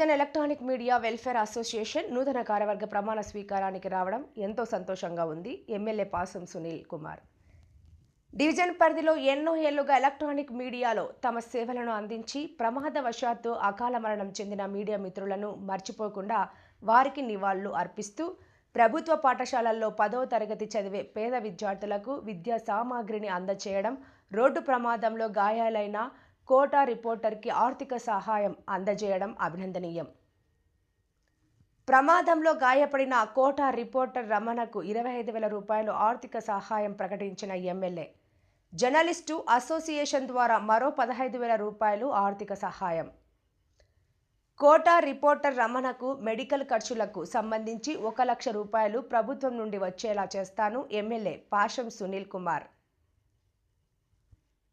గిరిజన electronic media welfare association నూతన కార్యవర్గ ప్రమాణ స్వీకారానికి రావడం ఎంతో సంతోషంగా ఉంది. ఎమ్మెల్యే పాసం సునీల్ కుమార్. డివిజన్ పరిధిలో ఎన్నో ఏళ్ళుగా ఎలక్ట్రానిక్ మీడియాలో తమ సేవలను అందించి ప్రమాదవశాత్తు అకాల మరణం చెందిన మీడియా మిత్రులను మర్చిపోకుండా వారికి నివాళులు అర్పిస్తూ ప్రభుత్వ పాఠశాలల్లో పదవ తరగతి చదివే పేద విద్యార్థులకు విద్యా సామాగ్రిని అందచేయడం రోడ్డు ప్రమాదంలో గాయాలైన కోటా రిపోర్టర్కి ఆర్థిక సహాయం అందజేయడం అభినందనీయం. ప్రమాదంలో గాయపడిన కోటా రిపోర్టర్ రమణకు ఇరవై ఐదు వేల రూపాయలు ఆర్థిక సహాయం ప్రకటించిన ఎమ్మెల్యే. జర్నలిస్టు అసోసియేషన్ ద్వారా మరో పదహైదు వేల రూపాయలు ఆర్థిక సహాయం. కోటా రిపోర్టర్ రమణకు మెడికల్ ఖర్చులకు సంబంధించి ఒక లక్ష రూపాయలు ప్రభుత్వం నుండి వచ్చేలా చేస్తాను ఎమ్మెల్యే పాషం సునీల్ కుమార్.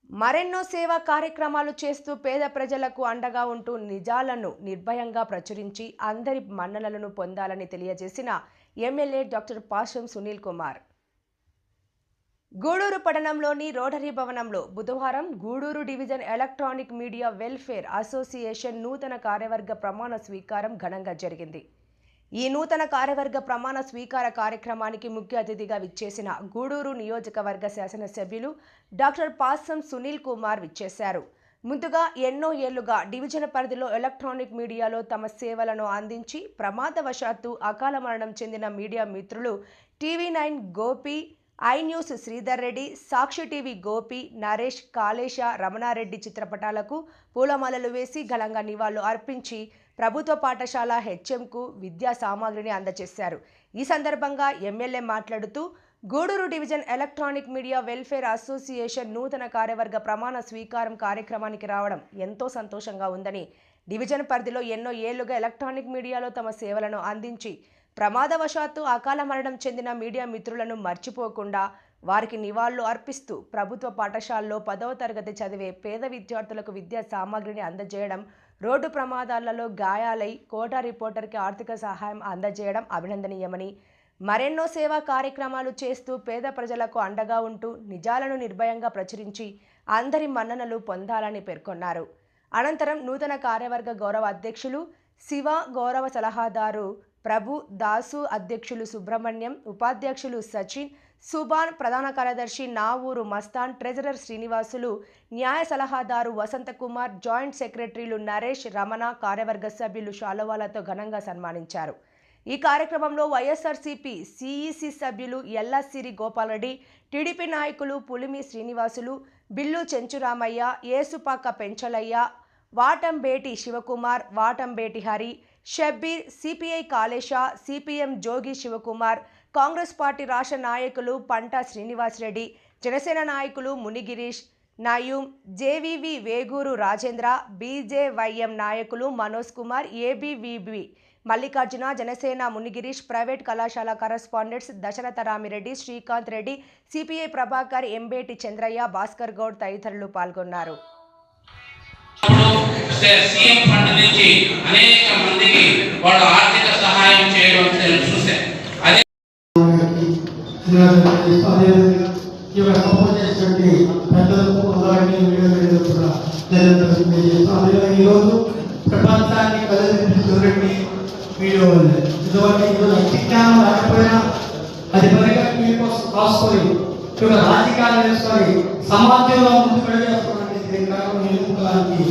మరెన్నో సేవా కార్యక్రమాలు చేస్తూ పేద ప్రజలకు అండగా ఉంటూ నిజాలను నిర్భయంగా ప్రచురించి అందరి మన్ననలను పొందాలని తెలియజేసిన ఎమ్మెల్యే డాక్టర్ పాశం సునీల్ కుమార్. గూడూరు పట్టణంలోని రోటరీ భవనంలో బుధవారం Gudur division electronic media welfare association నూతన కార్యవర్గ ప్రమాణ స్వీకారం ఘనంగా జరిగింది. ఈ నూతన కార్యవర్గ ప్రమాణ స్వీకార కార్యక్రమానికి ముఖ్య అతిథిగా విచ్చేసిన గూడూరు నియోజకవర్గ శాసనసభ్యులు డాక్టర్ పాసం సునీల్ కుమార్ విచ్చేశారు. ముందుగా ఎన్నో ఏళ్ళుగా డివిజన్ పరిధిలో ఎలక్ట్రానిక్ మీడియాలో తమ సేవలను అందించి ప్రమాదవశాత్తు అకాల మరణం చెందిన మీడియా మిత్రులు TV nine Gopi I news Sridhar Reddy Sakshi TV Gopi Naresh Kalesha Ramana Reddy చిత్రపటాలకు పూలమాలలు వేసి ఘనంగా నివాళులు అర్పించి ప్రభుత్వ పాఠశాల హెచ్ఎంకు విద్యా సామాగ్రిని అందజేశారు. ఈ సందర్భంగా ఎమ్మెల్యే మాట్లాడుతూ Gudur division electronic media welfare association నూతన కార్యవర్గ ప్రమాణ స్వీకారం కార్యక్రమానికి రావడం ఎంతో సంతోషంగా ఉందని డివిజన్ పరిధిలో ఎన్నో ఏళ్ళుగా ఎలక్ట్రానిక్ మీడియాలో తమ సేవలను అందించి ప్రమాదవశాత్తు అకాల మరణం చెందిన మీడియా మిత్రులను మర్చిపోకుండా వారికి నివాళులు అర్పిస్తూ ప్రభుత్వ పాఠశాలలో పదవ తరగతి చదివే పేద విద్యార్థులకు విద్యా సామాగ్రిని అందజేయడం రోడ్డు ప్రమాదాలలో గాయాలై కోటా రిపోర్టర్కి ఆర్థిక సహాయం అందజేయడం అభినందనీయమని మరెన్నో సేవా కార్యక్రమాలు చేస్తూ పేద ప్రజలకు అండగా ఉంటూ నిజాలను నిర్భయంగా ప్రచురించి అందరి మన్ననలు పొందాలని పేర్కొన్నారు. అనంతరం నూతన కార్యవర్గ గౌరవ అధ్యక్షులు శివ గౌరవ సలహాదారు ప్రభు దాసు అధ్యక్షులు సుబ్రహ్మణ్యం ఉపాధ్యక్షులు సచిన్ సుబాన్ ప్రధాన కార్యదర్శి నావూరు మస్తాన్ ట్రెజరర్ శ్రీనివాసులు న్యాయ సలహాదారు వసంతకుమార్ జాయింట్ సెక్రటరీలు నరేష్ రమణ కార్యవర్గ సభ్యులు శాలువాలతో ఘనంగా సన్మానించారు. ఈ కార్యక్రమంలో వైఎస్ఆర్సీపీ సిఈసి సభ్యులు ఎల్లాసిరి గోపాలరెడ్డి టీడీపీ నాయకులు Pulimi Srinivasulu Billu Chenchuramayya Yesupaka Penchalayya Vatambeti Shivakumar Vatambeti Hari Shabbir CPI Kalesha CPM Jogi Shivakumar Congress party రాష్ట్ర నాయకులు పంట శ్రీనివాసరెడ్డి జనసేన నాయకులు మునిగిరీష్ నయూం జేవివి వేగూరు రాజేంద్ర బీజేవైఎం నాయకులు మనోజ్ కుమార్ ఏబీవీబీ మల్లికార్జున జనసేన మునిగిరీష్ ప్రైవేట్ కళాశాల కరస్పాండెంట్స్ దశరథ రామిరెడ్డి శ్రీకాంత్ రెడ్డి సిపిఐ ప్రభాకర్ ఎంబేటి చంద్రయ్య భాస్కర్ గౌడ్ తదితరులు పాల్గొన్నారు. సీఎం ఫండ్ నుంచి అనేక మందికి వాళ్ళు ఆర్థిక సహాయం చేయడం ఈ యొక్క సపోర్ట్ చేసినటువంటి పెద్దలకు అలాగే వీడియో కూడా ధన్యవాదాలు అదే ఈరోజు ప్రపంచాన్ని కదిలించినటువంటి వీడియో ఇటువంటి ఈరోజు అతిజ్ఞానం లేకపోయినా అది పరిగణ కోసం కాసుకొని ఈ రాజకీయాలు వేసుకొని సమాజంలో ముందుకు వెళ్ళేస్తున్నటువంటి దీని కారణం నిలుపుకోవడానికి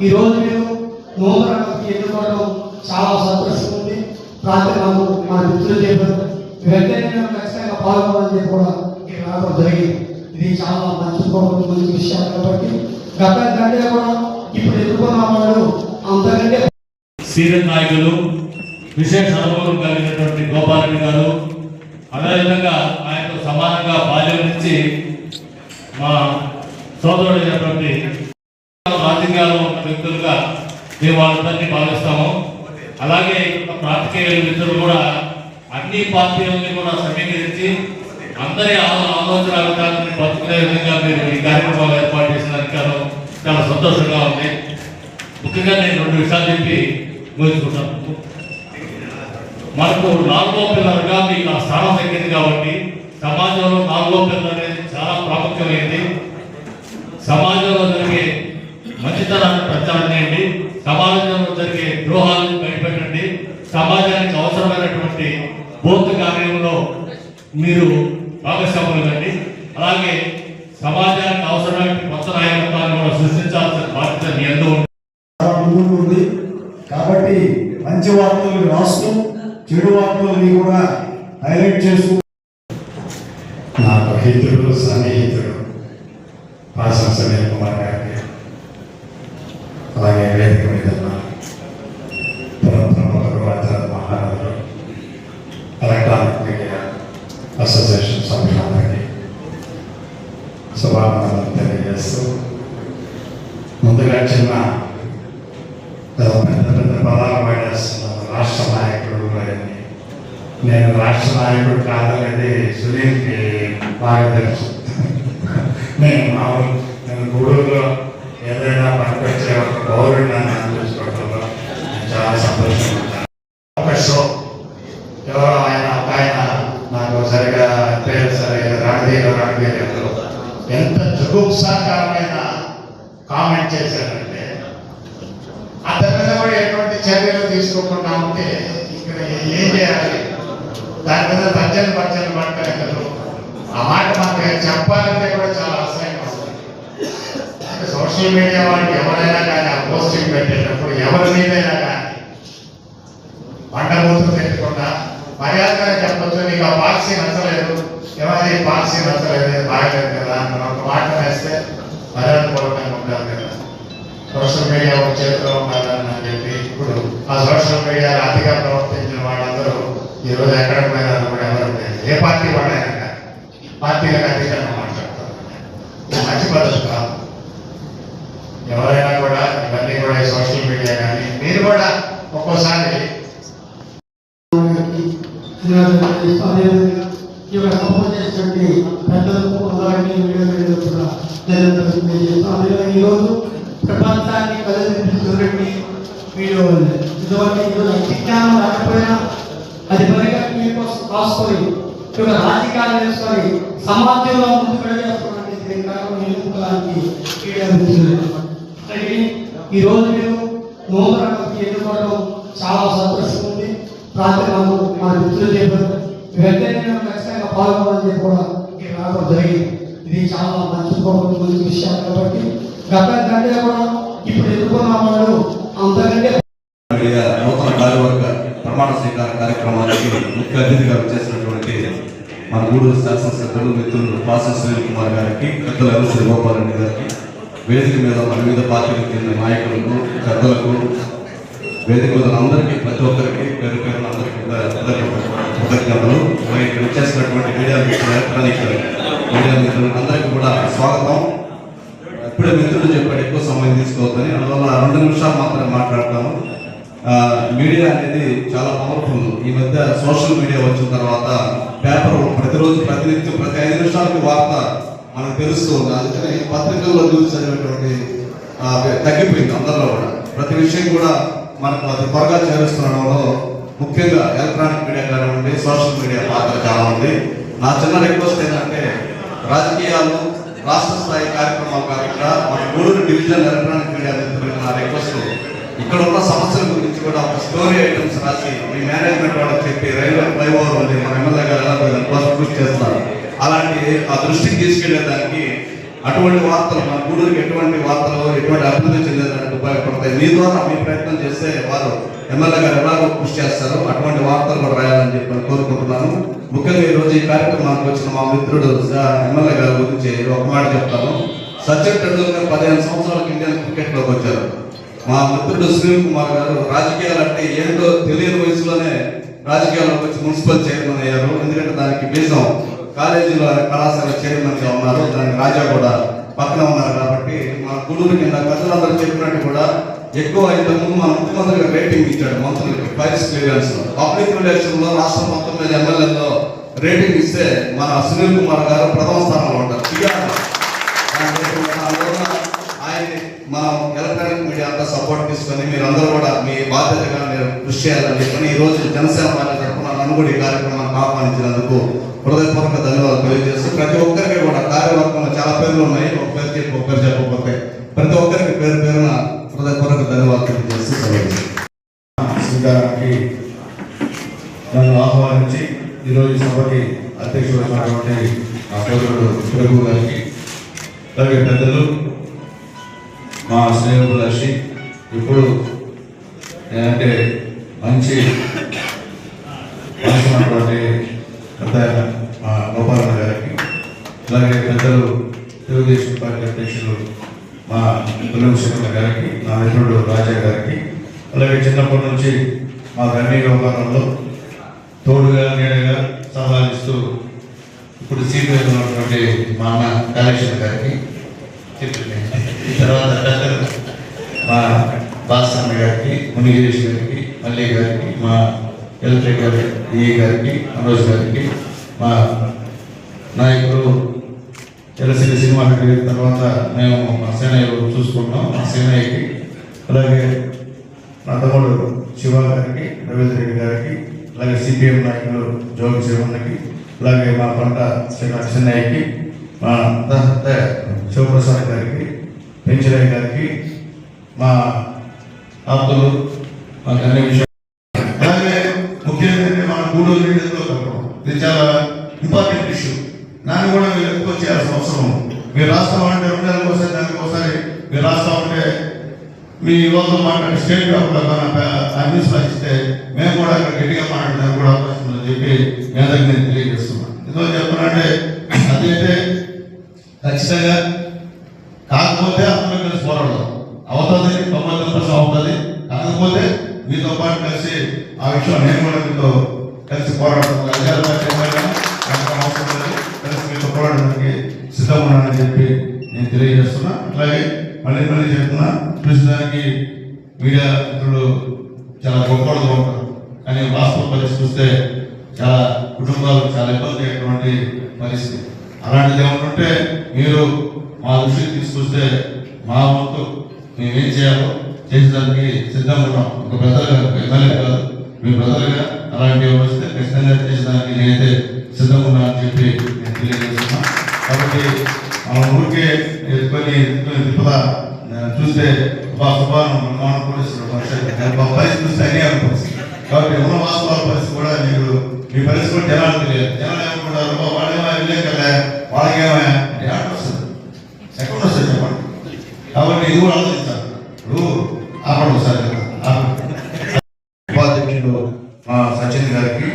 ఈ రోజు మీరు నూతన ఎన్నుకోవడం చాలా సంతోషం. ఉంది మన మా మిత్రులు చెప్పారు వెంటనే నేను ఖచ్చితంగా పాల్గొనాలని చెప్పి కూడా ఇక్కడ రావడం జరిగింది. ఇది చాలా మంచి మంచి విషయం కాబట్టి గత కంటే కూడా ఇప్పుడు ఎదుర్కొన్న వాళ్ళు అంతకంటే సీనియర్ నాయకులు విశేష అనుభవం కలిగినటువంటి గోపాలరెడ్డి గారు అదేవిధంగా ఆయనతో సమానంగా బాల్యం నుంచి మా సోదరుడైనటువంటి రాజకీయాల్లో ఉన్న వ్యక్తులుగా మేము వాళ్ళందరినీ భావిస్తాము అలాగే ఇక్కడ ఇద్దరు మిత్రులు కూడా అన్ని పార్టీలని కూడా సమీకరించి అందరి ఆలోచన విధానాన్ని పంచుకునే విధంగా మీరు ఈ కార్యక్రమాలు ఏర్పాటు చేసినందుకు గాను చాలా సంతోషంగా ఉంది. ముఖ్యంగా నేను రెండు విషయాలు చెప్పి ముగించుకుంటాను. మనకు నాలుగో పిల్లలుగా మీకు ఆ స్థానం తగ్గింది కాబట్టి సమాజంలో నాలుగో పిల్లలు అనేది చాలా ప్రాముఖ్యమైనది సమాజంలో జరిగే మంచితనాన్ని ప్రచారం చేయండి. సమాజంలో జరిగే ద్రోహాలను బయట సమాజానికి అవసరమైనటువంటి బోధ కార్యంలో మీరు భాగస్వాములు కండి అలాగే సమాజానికి అవసరమైన కొత్త నాయకత్వాన్ని కూడా సృష్టించాల్సిన బాధ్యత మీ అందరూ ఉంది. చాలా ఉంది కాబట్టి మంచి వార్తలు రాస్తూ చెడు వార్తలని కూడా హైలైట్ చేస్తూ నాకు హితుడు సన్నిహితుడు పాసం సమీర్ కుమార్ గారికి అలాగే వేదిక మీద ఉన్న ప్రముఖులు ఆచార్య మహారాజులు ఎలక్ట్రానిక్ మీడియా అసోసియేషన్ సభ్యులందరికీ శుభాకాంక్షలు తెలియజేస్తూ ముందుగా చిన్న పెద్ద పెద్ద పదాలు పడేస్తున్నారు రాష్ట్ర నాయకుడు నేను రాష్ట్ర నాయకుడు కాదనేది సునీల్కి బాగా తెలుసు. ఎంత కామెంట్ చేశారంటే అతని మీద కూడా ఎటువంటి చర్యలు తీసుకోకుండా ఉంటే ఇక్కడ ఏం చేయాలి? దాని మీద తర్జన భర్జన పడతారు కదా ఆ మాట మనకి చెప్పాలంటే కూడా చాలా అసహ్యం సోషల్ మీడియా వాళ్ళు ఎవరైనా కానీ ఆ పోస్టింగ్ పెట్టేటప్పుడు ఎవరి మీదైనా కానీ పండబూతులు తెచ్చకుండా మర్యాదగా చెప్పచ్చు నీకు ఆ పాలసీ నచ్చలేదు ఎవరి పాలసీ నచ్చలేదు బాగలేదు కదా అని ఒక మాట వేస్తే మర్యాదపూర్వకంగా ఉండాలి కదా. సోషల్ మీడియా ఒక చేతిలో ఉండాలని అని చెప్పి ఇప్పుడు ఆ సోషల్ మీడియా అతిగా ప్రవర్తించిన వాళ్ళందరూ ఈరోజు ఎక్కడ ఎక్కడికి పోయినారు కూడా ఎవరు లేదు ఏ పార్టీ వాళ్ళైనా పార్టీలకు అతీతంగా మాట్లాడతారు ఇది మంచి పద్ధతి కాదు ఎవరైనా కూడా ఇవన్నీ కూడా ఈ సోషల్ మీడియా కానీ మీరు కూడా ఒక్కోసారి ఈ యొక్క సపోర్ట్ చేసినటువంటి పెద్దలకు అందరికీ వీడియో వీడియో కూడా ధన్యవాదాలు తెలియజేస్తాం అందులో ఈరోజు ప్రపంచాన్ని కదిలించినటువంటి వీడియో ఉంది ఇటువంటి ఈరోజు విజ్ఞానం రాకపోయినా అది పరిగా మీకోసం కాసుకొని ఈ రాజకీయాలు వేసుకొని సమాజంలో ముందుకు వెళ్ళేస్తున్నటువంటి ఈ రోజు మీరు నూతన ఎదుర్కోవడం చాలా సంతోషం ఉంది. రాత్రి మా మిత్రులు చెప్పారు వెంటనే నేను ఖచ్చితంగా పాల్గొనాలని కూడా ఇక్కడ రావడం జరిగింది. ఇది చాలా మంచి మంచి విషయం కాబట్టి గత కంటే కూడా ఇప్పుడు ఎన్నుకున్న వాళ్ళు అంతకంటే నూతన కార్యవర్గ ప్రమాణ స్వీకార కార్యక్రమానికి ముఖ్య అతిథిగా చేసినటువంటి మన గూడూరు శాసనసభ్యులు మిత్రులు పాసం సునీల్ కుమార్ గారికి పెద్దల ఎల్ రెడ్డి గారికి వేదిక మీద మన వివిధ పార్టీలకు చెందిన నాయకులకు పెద్దలకు వేదిక మీద అందరికీ ప్రతి ఒక్కరికి పేరు పేరు అందరికీ కృతజ్ఞతలు. మరి ఇక్కడ వచ్చేసినటువంటి మీడియా మిత్రులు ఎలక్ట్రానిక్ మీడియా మిత్రులకు అందరికీ కూడా స్వాగతం. ఇప్పుడే మిత్రులు చెప్పాడు ఎక్కువ సమయం తీసుకోవద్దని. అందువల్ల రెండు నిమిషాలు మాత్రమే మాట్లాడతాను మీడియా అనేది చాలా పవర్ఫుల్ ఈ మధ్య సోషల్ మీడియా వచ్చిన తర్వాత పేపర్ ప్రతిరోజు ప్రతినిత్యం ప్రతి ఐదు నిమిషాలకు వార్త మనకు తెలుస్తూ ఉంది. అందుకని పత్రికల్లో న్యూస్ చదివేటువంటి తగ్గిపోయింది అందరిలో కూడా. ప్రతి విషయం కూడా మనకు అది త్వరగా చేరుస్తుండడంలో ముఖ్యంగా ఎలక్ట్రానిక్ మీడియా కానివ్వండి సోషల్ మీడియా పాత్ర చాలా ఉంది. నా చిన్న రిక్వెస్ట్ ఏంటంటే రాజకీయాలు రాష్ట్ర స్థాయి కార్యక్రమాలు కాకుండా మన గూడూరు డివిజన్ ఎలక్ట్రానిక్ మీడియా నా రిక్వెస్ట్ ఇక్కడ ఉన్న సమస్యల గురించి కూడా ఒక స్టోరీ ఐటమ్స్ రాసి మీ మేనేజ్మెంట్ వాళ్ళకి చెప్పి రైల్వే ఫ్లైఓవర్ ఉంది మన ఎమ్మెల్యే గారు ఎలా దానికోసం కృషి చేస్తారు. అలాంటి ఆ దృష్టికి తీసుకెళ్ళేదానికి అటువంటి వార్తలు మన గూడూరుకి ఎటువంటి వార్తలు ఎటువంటి అభివృద్ధి చెందేదానికి ఉపయోగపడతాయి. మీ ద్వారా మీ ప్రయత్నం చేస్తే వారు ఎమ్మెల్యే గారు ఎలాగో కృషి చేస్తారు అటువంటి వార్తలు కూడా రాయాలని చెప్పి కోరుకుంటున్నాను. ముఖ్యంగా ఈ ఈ కార్యక్రమానికి వచ్చిన మా మిత్రుడు ఎమ్మెల్యే గారి గురించి ఒక మాట చెప్తాను. సచిన్ టెండూల్కర్ పదిహేను సంవత్సరాలకు ఇండియన్ క్రికెట్లోకి వచ్చారు. మా మిత్రుడు సునీల్ కుమార్ గారు రాజకీయాలు అంటే ఏంటో తెలియని వయసులోనే రాజకీయాల్లోకి వచ్చి మున్సిపల్ చైర్మన్ అయ్యారు. ఎందుకంటే దానికి బీజం కాలేజీలో కళాశాల చైర్మన్గా ఉన్నారు. దానికి రాజా కూడా పక్కన ఉన్నారు కాబట్టి మా గుడులు కింద పెద్దలందరూ చెప్పినట్టు కూడా ఎక్కువ ఇంతకుముందు మన ముఖ్యమంత్రి గారు రేటింగ్ ఇచ్చాడు మంత్రులకి. ఫైల్స్ క్లియరెన్స్ పబ్లిక్ రిలేషన్లో రాష్ట్రం మొత్తం మీద ఎమ్మెల్యేలో రేటింగ్ ఇస్తే మన సునీల్ కుమార్ గారు ప్రథమ స్థానంలో ఉంటారు. మనం ఎలక్ట్రానిక్ మీడియా అంతా సపోర్ట్ తీసుకొని మీరు అందరూ కూడా మీ బాధ్యతగా మీరు కృషి చేయాలని చెప్పని రోజు జనసేన పార్టీ తరఫున నన్ను కూడా ఈ కార్యక్రమాన్ని ఆహ్వానించినందుకు హృదయపూర్వక ధన్యవాదాలు తెలియజేస్తూ ప్రతి ఒక్కరికి కూడా కార్యవర్గంలో చాలా పేర్లు ఉన్నాయి. ఒక పేరు చెప్పి ఒక్కరు చెప్పకపోతే ప్రతి ఒక్కరికి పేరు పేరున హృదయపూర్వక ధన్యవాదాలు తెలియజేస్తూ శ్రీకారానికి నన్ను ఆహ్వానించి ఈరోజు సభకి అధ్యక్షుడు ఆ సోదరుడు గారికి అలాగే పెద్దలు మా శ్రేయోభిలాషి ఇప్పుడు ఏంటంటే మంచి మనసున్నటువంటి పెద్ద మా గోపాలన్న గారికి అలాగే పెద్దలు తెలుగుదేశం పార్టీ అధ్యక్షులు మా పుల్లం శివన్న గారికి నా మిత్రుడు రాజా గారికి అలాగే చిన్నప్పటి నుంచి మా అన్ని వ్యవహారంలో తోడుగా నీడగా సలహాలిస్తూ ఇప్పుడు సీనియర్ ఉన్నటువంటి మా అన్న కాళేశ్వర గారికి ఈ తర్వాత పెద్దలు మా భాస్కర్ గారికి మునిగిరీష్ గారికి మల్లి గారికి మా ఎలక్ట్రిక్ గారి ఈ గారికి మనోజ్ గారికి మా నాయకుడు ఎలసిరి సినిమా గారి తర్వాత మేము మా సేనయ్య చూసుకుంటాం. మా సేనయ్యకి అలాగే నా తమ్ముడు శివ గారికి రవీంద్ర రెడ్డి గారికి అలాగే సిపిఎం నాయకులు జోగి శివన్నకి అలాగే మా పంట శ్రీ నరసింహయ్యకి మా శివప్రసాద్ గారికి పెంచరాయ్ గారికి మా ఆప్తులు మాకు అన్ని విషయాలు అలాగే ముఖ్యంగా మన గూడూరు నీళ్ళతో కలపడం ఇది చాలా ఇంపార్టెంట్ ఇష్యూ. దాన్ని కూడా మీరు ఎక్కువ చేయాల్సిన అవసరం? మీరు రాస్తా ఉంటే రెండు నెలలకు ఒకసారి దానికి ఒకసారి మీరు రాస్తా ఉంటే మీ యువతతో మాట్లాడి స్టేట్ పేపర్లో న్యూస్ ఇస్తే మేము కూడా అక్కడ గట్టిగా మాట్లాడడానికి కూడా అవకాశం ఉందని చెప్పి మీ అందరికీ నేను తెలియజేస్తున్నాను. ఎందుకు చెప్తున్నా అంటే అదైతే ఖచ్చితంగా కాకపోతే అందరూ కలిసి పోరాడదాం అవుతుంది తొంభై తొమ్మిది పర్సెంట్ అవుతుంది కాకపోతే మీతో పాటు కలిసి ఆ విషయం నేను కూడా మీతో కలిసి పోరాడతాం. కలిసి మీతో పోరాడడానికి సిద్ధం ఉన్నానని చెప్పి నేను తెలియజేస్తున్నా. అట్లాగే మళ్ళీ మళ్ళీ చెప్తున్నా చూసేదానికి మీడియా మిత్రులు చాలా గొప్పగా ఉంటారు. కానీ వాస్తవ పరిస్థితి చూస్తే చాలా కుటుంబాలు చాలా ఇబ్బంది అయ్యేటువంటి పరిస్థితి. అలాంటిది ఏమంటుంటే మీరు మా దృష్టికి తీసుకొస్తే మా వంతు మేమేం ఏం చేయాలో చేసేదానికి సిద్ధంగా ఉన్నాం. ఒక బ్రదర్గా ఎమ్మెల్యే కాదు. మీ బ్రదర్గా అలాంటి వస్తే ఖచ్చితంగా చేసేదానికి నేనైతే సిద్ధంగా ఉన్నా అని చెప్పి నేను తెలియజేస్తున్నా. కాబట్టి మన ఊరికే కొన్ని తిప్పదా చూస్తే మా సుబ్బాను మన పరిస్థితి చూస్తే అన్నీ అనుకోవచ్చు. కాబట్టి ఉన్న వాస్తవాల పరిస్థితి కూడా మీరు మీ పరిస్థితి కూడా జనాలు తెలియదు జనాలు ఏమనుకుంటారు "ఓ, వాళ్ళేమో విలేక కదా వాళ్ళకేమో ఎక్కడ వస్తుంది ఎక్కడ వస్తుంది చెప్పండి కాబట్టి ఇది కూడా ఆలోచించాలి ఇప్పుడు ఆపండి ఒకసారి ఉపాధ్యక్షుడు మా సచిన్ గారికి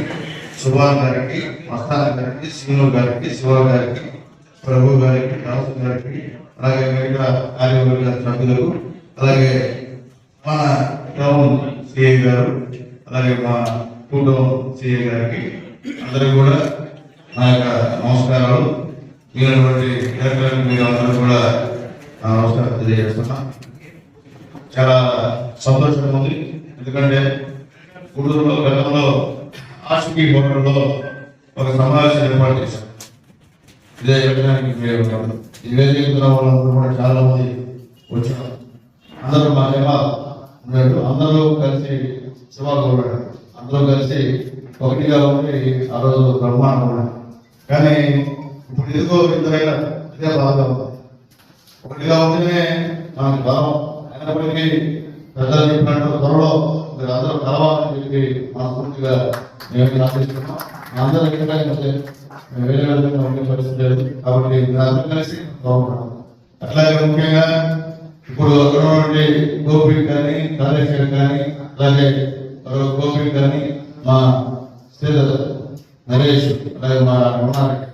సుభాన్ గారికి మస్తాన్ గారికి శ్రీను గారికి శివ గారికి ప్రభు గారికి రాసు గారికి అలాగే మిగతా కార్యవర్గ సభ్యులకు అలాగే మన టౌన్ సిఏ గారు అలాగే మా టూ టౌన్ సిఐ గారికి అందరికీ కూడా నా యొక్క నమస్కారాలు. మీరటువంటి కార్యక్రమం మీరు అందరూ కూడా నమస్కారం తెలియజేస్తున్నా. చాలా సంతోషంగా ఉంది. ఎందుకంటే గుడూరులో గతంలో ఆశకి హోటల్లో ఒక సమావేశం ఏర్పాటు చేశాం ఇదే చెప్పడానికి మీరు ఈ వేదిక వాళ్ళందరూ కూడా చాలా మంది వచ్చారు. అందరూ మా సేవ ఉన్నాడు అందరూ కలిసి శివ అందరూ కలిసి ఒకటిగా ఉండి ఆ రోజు బ్రహ్మాండం ఉన్నాడు కానీ ఇప్పుడు ఇదిగో ఇంతైనా ఇదే బాగా ఉంది ఒకటిగా ఉంటేనే మనకి బలం అయినప్పటికీ ప్రజలు చెప్పినట్టు త్వరలో మీరు అందరూ కలవాలని చెప్పి మనస్ఫూర్తిగా మేము ఆశిస్తున్నాం అందరూ ఎక్కడ మేము వేరే విధంగా ఉండే పరిస్థితి లేదు. కాబట్టి మీరు అందరూ కలిసి బాగుంటున్నాం అట్లాగే ముఖ్యంగా ఇప్పుడు అక్కడ ఉన్నటువంటి గోపి కానీ కాళేశ్వర్ కానీ అలాగే గోపి కానీ మా శ్రీధర్ నరేష్ అలాగే మా రమణారెడ్డి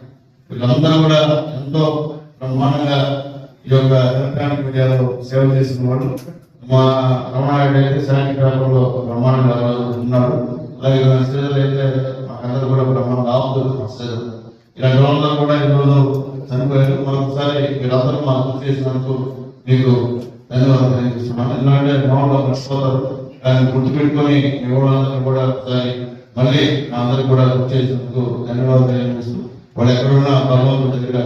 వీళ్ళందరూ కూడా ఎంతో బ్రహ్మాండంగా ఈ యొక్క ఎలక్ట్రానిక్ మీడియాలో సేవ చేసిన వాళ్ళు మా రమణారెడ్డి అయితే శాంతి పేపర్లో బ్రహ్మాండంగా ఉన్నారు. అలాగే శ్రీధర్ అయితే మాకందరూ కూడా బ్రహ్మాండం రావద్దు శ్రీధర్ ఇలాంటి వాళ్ళందరూ కూడా ఈరోజు చనిపోయారు. మరొకసారి మీరందరూ మాకు గుర్తు చేసినందుకు మీకు ధన్యవాదాలు తెలియజేస్తున్నాను. ఎందుకంటే గ్రౌండ్లో మర్చిపోతారు. దాన్ని గుర్తుపెట్టుకొని మీ వాళ్ళందరూ కూడా ఒకసారి మళ్ళీ మా అందరికి కూడా గుర్తు చేసినందుకు ధన్యవాదాలు తెలియజేస్తూ వాళ్ళు ఎక్కడున్నా భగవంతుడి దగ్గర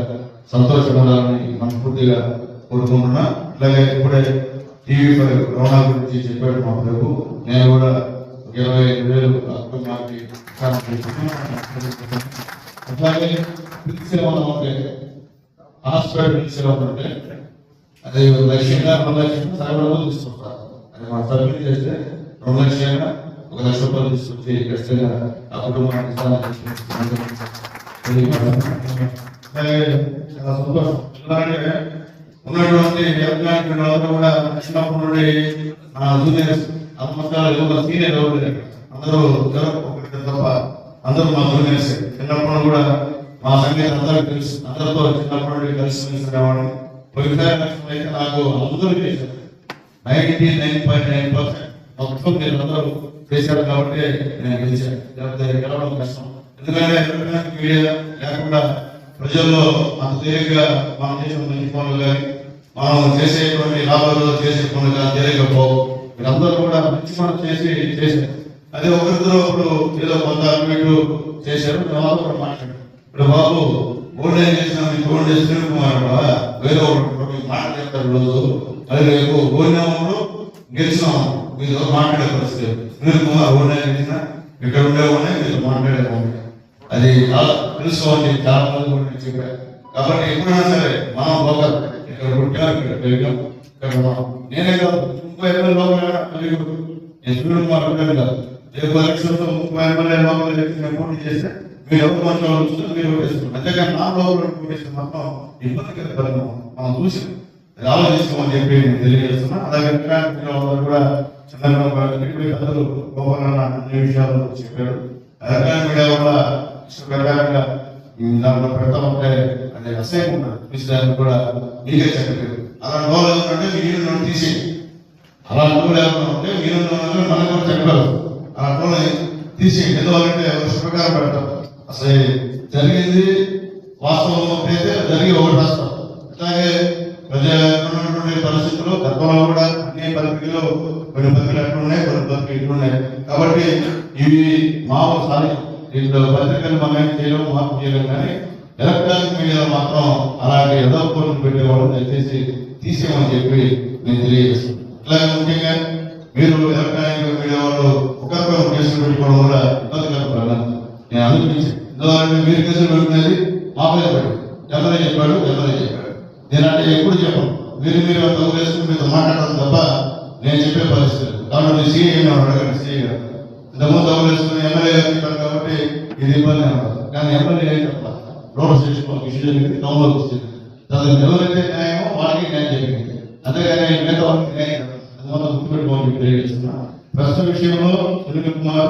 సంతోషంగా ఉండాలని మనస్ఫూర్తిగా కోరుకుంటున్నా. అలాగే ఇప్పుడే టీవీ ఫైవ్ రమణ గురించి చెప్పాడు మా ప్రభు. నేను కూడా ఒక ఇరవై ఐదు వేలు కుటుంబానికి అట్లాగే పిలిచేమో ఉంటే హాస్పిటల్ పిలిచేమో ఉంటే అది లక్ష్యంగా రెండు లక్షలు సగం తీసుకుంటారు అది మా సభ్యులు చేస్తే రెండు లక్షలుగా ఒక లక్ష రూపాయలు తీసుకొచ్చి ఖచ్చితంగా ఆ కుటుంబానికి చాలా సంతోషం. ఎందుకంటే ఉన్నటువంటి వ్యవసాయ అందరూ కూడా చిన్నప్పటి నుండి నా జూనియర్స్ సంవత్సరాలు ఎవరు సీనియర్ ఎవరు అందరూ ఎవరో తప్ప అందరూ మా జూనియర్స్. చిన్నప్పుడు కూడా మా సంగీతం అందరూ తెలుసు. అందరితో చిన్నప్పటి నుండి కలిసి మెలిసినవాడిని వ్యవసాయ అయితే నాకు అందరూ చేశారు. Ninety nine point nine percent మొత్తం మీరు అందరూ చేశారు కాబట్టి నేను గెలిచాను. లేకపోతే గెలవడం కష్టం. ఎందుకంటే ఎలక్ట్రానిక్ మీడియా లేకుండా ప్రజల్లో అంత తేలిగ్గా మనం చేసిన మంచి పనులు కానీ మనం చేసేటువంటి లాభాలు చేసే పనులు కానీ తెలియకపోవు వీళ్ళందరూ కూడా మంచి పనులు చేసి చేశారు. అదే ఒకరిద్దరు ఇప్పుడు ఏదో కొంత అటు చేశారు. తర్వాత కూడా మాట్లాడారు. ఇప్పుడు బాబు ఓల్డ్ ఏజ్ చేసిన ఓల్డ్ ఏజ్ కుమార్ వేరే ఒకటి మాట్లాడతారు రోజు. అది రేపు ఓడినప్పుడు గెలిచినాము మీతో మాట్లాడే పరిస్థితి లేదు. కుమార్ ఓల్డ్ ఏజ్ చేసిన ఇక్కడ ఉండేవాడిని మీతో మాట్లాడేవాడిని అది చాలా తెలుసుకోండి చాలా మంది కూడా నేను చెప్పాను. కాబట్టి ఎప్పుడైనా సరే మనం లోకల్ ఇక్కడ పుట్టాం ఇక్కడ పెరిగాం. ఇక్కడ ఉన్నాం నేనే కాదు ముప్పై ఎనిమిది లోకల్ నేను చూడడం కుమార్ ఉండేది కాదు. రేపు ఎలక్షన్లో ముప్పై ఎమ్మెల్యే లోపల ఎలక్షన్ నేను పోటీ చేస్తే మీరు ఎవరు మంచి చూస్తే మీరు వేసుకుంటారు అంతేగాని నా లోపల ఓటేస్తే మాత్రం ఇబ్బంది కదా మనం. చూసి అది ఆలోచించుకోమని చెప్పి నేను తెలియజేస్తున్నా. అలాగే వాళ్ళు కూడా చంద్రబాబు గారు ఇప్పుడు కథలు గోపాలన్న అన్ని విషయాలు చెప్పారు. అదే మీడియా వల్ల ఇష్ట ఈ విధానంలో పెడతా ఉంటే అది అసహ్యం ఉన్నాడు. విషయాన్ని కూడా మీరే చెప్పలేదు అలా నోలు ఏంటంటే మీరు నన్ను తీసి అలా నోలు ఏమైనా ఉంటే మీరు మనకు కూడా చెప్పారు. అలా నోలు తీసి ఎందువల్లంటే ఒక ప్రకారం పెడతారు అసలు జరిగింది వాస్తవం అయితే జరిగి ఒకటి రాస్తాం అట్లాగే ప్రజాటువంటి పరిస్థితులు గర్భంలో కూడా అన్ని పరిస్థితుల్లో కొన్ని బతుకులు అట్లా ఉన్నాయి కొన్ని బతుకులు ఇట్లా ఉన్నాయి కాబట్టి ఇవి మామూలు సాధ్యం దీంట్లో పత్రికలు మనం ఏం చేయలేం మార్పు చేయలేం కానీ ఎలక్ట్రానిక్ మీడియాలో మాత్రం అలాంటి ఏదో కోర్టులు పెట్టేవాళ్ళు దయచేసి తీసేయమని చెప్పి నేను తెలియజేస్తున్నాను. అలాగే ముఖ్యంగా మీరు ఎలక్ట్రానిక్ మీడియా వాళ్ళు ఒకరిపై ఒక కేసులు పెట్టుకోవడం కూడా ఇబ్బందికర నేను అనుభవించి ఎందుకంటే మీరు కేసులు పెట్టుకునేది మా పేరు పెట్టు చెప్పాడు ఎమ్మెల్యే చెప్పాడు. నేను అంటే ఎప్పుడు చెప్పను. మీరు మీరు తగు వేసుకుని మీతో మాట్లాడడం తప్ప నేను చెప్పే పరిస్థితి కాబట్టి సీఏ అడగండి సీఏ గారు. ఇంతకుముందు తగు వేసుకుని ఎమ్మెల్యే గారు చెప్పారు కాబట్టి ఇది ఇబ్బంది అన్నారు కానీ ఎమ్మెల్యే ఏం చెప్పాలి? రోడ్ స్టేషన్ ఇష్యూ జరిగింది టౌన్లోకి వచ్చింది దానికి ఎవరైతే న్యాయమో వాళ్ళకి న్యాయం జరిగింది. అంతేగాని మిగతా వాళ్ళకి న్యాయం జరగదు. అది మనం గుర్తుపెట్టుకోవాలి తెలియజేస్తున్నా. ప్రస్తుత విషయంలో సునీల్ కుమార్